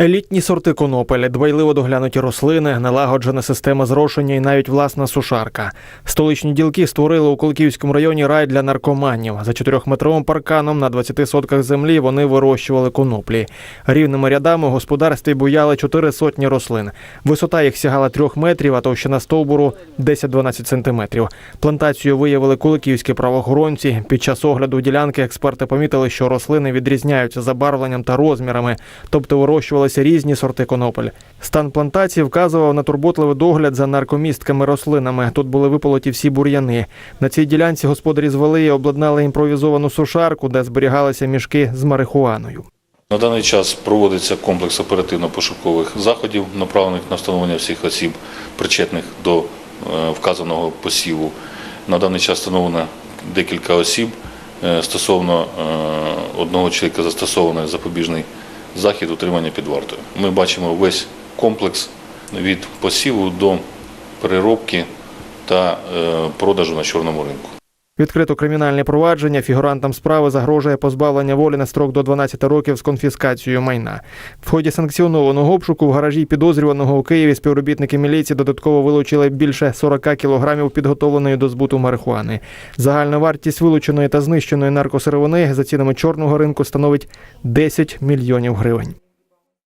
Елітні сорти конопель, дбайливо доглянуті рослини, налагоджена система зрошення і навіть власна сушарка. Столичні ділки створили у Колківському районі рай для наркоманів. За чотирьохметровим парканом на 20 сотках землі вони вирощували коноплі. Рівними рядами у господарстві буяли чотири сотні рослин. Висота їх сягала трьох метрів, а товщина стовбуру 10-12 сантиметрів. Плантацію виявили куликівські правоохоронці. Під час огляду ділянки експерти помітили, що рослини відрізняються забарвленням та розмірами, тобто вирощувалися різні сорти конопель. Стан плантації вказував на турботливий догляд за наркомістками рослинами. Тут були виполоті всі бур'яни. На цій ділянці господарі звели і обладнали імпровізовану сушарку, де зберігалися мішки з марихуаною. На даний час проводиться комплекс оперативно-пошукових заходів, направлених на встановлення всіх осіб, причетних до е, вказаного посіву. На даний час встановлено декілька осіб. Е, Стосовно е, одного чоловіка застосований запобіжний захід утримання під вартою. Ми бачимо весь комплекс від посіву до переробки та е, продажу на чорному ринку. Відкрито кримінальне провадження фігурантам справи загрожує позбавлення волі на строк до 12 років з конфіскацією майна. В ході санкціонованого обшуку в гаражі підозрюваного у Києві співробітники міліції додатково вилучили більше 40 кілограмів підготовленої до збуту марихуани. Загальна вартість вилученої та знищеної наркосировини за цінами чорного ринку становить 10 мільйонів гривень.